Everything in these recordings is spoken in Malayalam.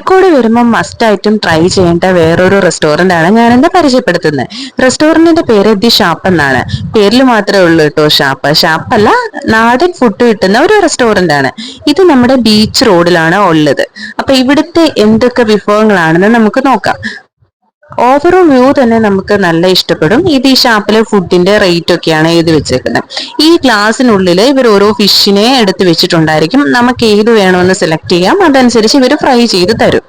കോഴിക്കോട് വരുമ്പോൾ മസ്റ്റ് ആയിട്ടും ട്രൈ ചെയ്യേണ്ട വേറൊരു റെസ്റ്റോറന്റ് ആണ് ഞാൻ എന്താ പരിചയപ്പെടുത്തുന്നത് റെസ്റ്റോറന്റിന്റെ പേര് ദി ഷാപ്പ് എന്നാണ്. പേരിൽ മാത്രമേ ഉള്ളൂ കേട്ടോ ഷാപ്പ്. ഷാപ്പ് അല്ല നാടൻ ഫുഡ് കിട്ടുന്ന ഒരു റെസ്റ്റോറന്റ് ആണ്. ഇത് നമ്മുടെ ബീച്ച് റോഡിലാണ് ഉള്ളത്. അപ്പൊ ഇവിടുത്തെ എന്തൊക്കെ വിഭവങ്ങളാണെന്ന് നമുക്ക് നോക്കാം. ഓവറോൾ വ്യൂ തന്നെ നമുക്ക് നല്ല ഇഷ്ടപ്പെടും. ഇത് ഈ ഷാപ്പിലെ ഫുഡിന്റെ റേറ്റ് ഒക്കെയാണ് എഴുതി വെച്ചേക്കുന്നത്. ഈ ഗ്ലാസിനുള്ളിൽ ഇവർ ഓരോ ഫിഷിനെ എടുത്ത് വെച്ചിട്ടുണ്ടായിരിക്കും. നമുക്ക് ഏത് വേണമെന്ന് സെലക്ട് ചെയ്യാം. അതനുസരിച്ച് ഇവർ ഫ്രൈ ചെയ്ത് തരും.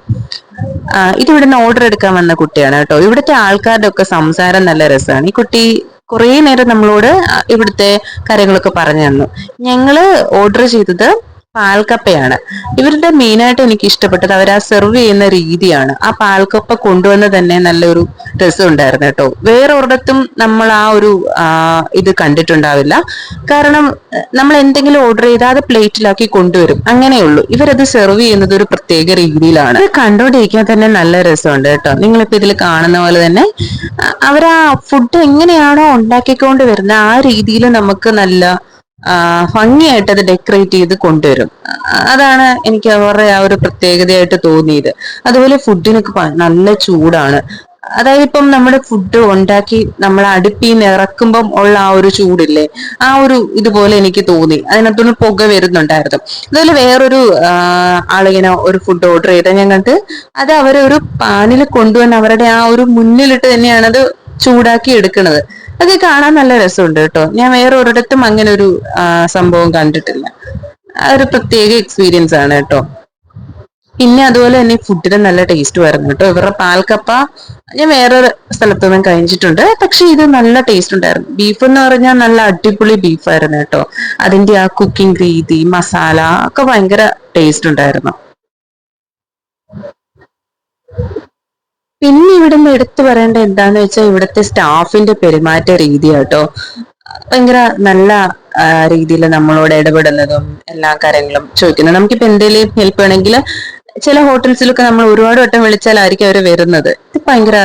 ഇതിവിടെ നിന്ന് ഓർഡർ എടുക്കാൻ വന്ന കുട്ടിയാണ് കേട്ടോ. ഇവിടുത്തെ ആൾക്കാരുടെ ഒക്കെ സംസാരം നല്ല രസമാണ്. ഈ കുട്ടി കുറേ നേരം നമ്മളോട് ഇവിടുത്തെ കാര്യങ്ങളൊക്കെ പറഞ്ഞു തന്നു. ഞങ്ങൾ ഓർഡർ ചെയ്തത് പാൽക്കപ്പയാണ്. ഇവരുടെ മെയിനായിട്ട് എനിക്ക് ഇഷ്ടപ്പെട്ടത് അവർ ആ സെർവ് ചെയ്യുന്ന രീതിയാണ്. ആ പാൽക്കപ്പ കൊണ്ടുവന്ന് തന്നെ നല്ലൊരു രസം ഉണ്ടായിരുന്നു കേട്ടോ. വേറെ ഒരിടത്തും നമ്മൾ ആ ഒരു ഇത് കണ്ടിട്ടുണ്ടാവില്ല. കാരണം നമ്മൾ എന്തെങ്കിലും ഓർഡർ ചെയ്താൽ അത് പ്ലേറ്റിലാക്കി കൊണ്ടുവരും. അങ്ങനെയുള്ളൂ ഇവരത് സെർവ് ചെയ്യുന്നത് ഒരു പ്രത്യേക രീതിയിലാണ്. ഇത് കണ്ടോണ്ടിരിക്കാൻ തന്നെ നല്ല രസമുണ്ട് കേട്ടോ. നിങ്ങളിപ്പോ ഇതിൽ കാണുന്ന പോലെ തന്നെ അവർ ആ ഫുഡ് എങ്ങനെയാണോ ഉണ്ടാക്കിക്കൊണ്ട് വരുന്നത് ആ രീതിയിൽ നമുക്ക് നല്ല ഭംഗിയായിട്ട് അത് ഡെക്കറേറ്റ് ചെയ്ത് കൊണ്ടുവരും. അതാണ് എനിക്ക് അവരുടെ ആ ഒരു പ്രത്യേകതയായിട്ട് തോന്നിയത്. അതുപോലെ ഫുഡിനൊക്കെ നല്ല ചൂടാണ്. അതായത് ഇപ്പം നമ്മുടെ ഫുഡ് ഉണ്ടാക്കി നമ്മൾ അടുപ്പിൽ നിന്ന് ഇറക്കുമ്പം ഉള്ള ആ ഒരു ചൂടില്ലേ ആ ഒരു ഇതുപോലെ എനിക്ക് തോന്നി. അതിനകത്തുനിന്ന് പുക വരുന്നുണ്ടായിരുന്നു. അതുപോലെ വേറൊരു ആളിങ്ങനെ ഒരു ഫുഡ് ഓർഡർ ചെയ്ത ഞാൻ കണ്ട് അത് അവരൊരു പാനിൽ കൊണ്ടുവന്ന് അവരുടെ ആ ഒരു മുന്നിലിട്ട് തന്നെയാണ് അത് ചൂടാക്കി എടുക്കുന്നത് അത് കാണാൻ നല്ല രസമുണ്ട് കേട്ടോ. ഞാൻ വേറെ ഒരിടത്തും അങ്ങനെ ഒരു സംഭവം കണ്ടിട്ടില്ല. അതൊരു പ്രത്യേക എക്സ്പീരിയൻസ് ആണ് കേട്ടോ. പിന്നെ അതുപോലെ തന്നെ ഫുഡിന് നല്ല ടേസ്റ്റ് വരുന്നു കേട്ടോ. ഇവരുടെ പാൽക്കപ്പ ഞാൻ വേറൊരു സ്ഥലത്തൊന്നും കഴിച്ചിട്ടുണ്ട്. പക്ഷെ ഇത് നല്ല ടേസ്റ്റ് ഉണ്ടായിരുന്നു. ബീഫ് എന്ന് പറഞ്ഞാൽ നല്ല അടിപൊളി ബീഫായിരുന്നു കേട്ടോ. അതിന്റെ ആ കുക്കിംഗ് രീതി മസാല ഒക്കെ ഭയങ്കര ടേസ്റ്റ് ഉണ്ടായിരുന്നു. എടുത്തു പറയേണ്ട എന്താന്ന് വെച്ചാൽ ഇവിടുത്തെ സ്റ്റാഫിന്റെ പെരുമാറ്റ രീതി കേട്ടോ. ഭയങ്കര നല്ല രീതിയിൽ നമ്മളോട് ഇടപെടുന്നതും എല്ലാ കാര്യങ്ങളും ചോദിക്കുന്നത്. നമുക്കിപ്പോ എന്തെങ്കിലും ഹെൽപ്പ് വേണമെങ്കിൽ ചില ഹോട്ടൽസിലൊക്കെ നമ്മൾ ഒരുപാട് വട്ടം വിളിച്ചാലായിരിക്കും അവർ വരുന്നത്. ഇത് ഭയങ്കര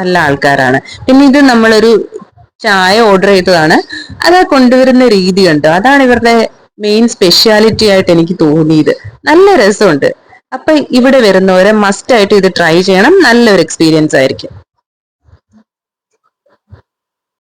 നല്ല ആൾക്കാരാണ്. പിന്നെ ഇത് നമ്മളൊരു ചായ ഓർഡർ ചെയ്തതാണ്. അത് കൊണ്ടുവരുന്ന രീതി കണ്ടോ? അതാണ് ഇവരുടെ മെയിൻ സ്പെഷ്യാലിറ്റി ആയിട്ട് എനിക്ക് തോന്നിയത്. നല്ല രസമുണ്ട്. അപ്പൊ ഇവിടെ വരുന്നവരെ മസ്റ്റ് ആയിട്ട് ഇത് ട്രൈ ചെയ്യണം. നല്ലൊരു എക്സ്പീരിയൻസ് ആയിരിക്കും.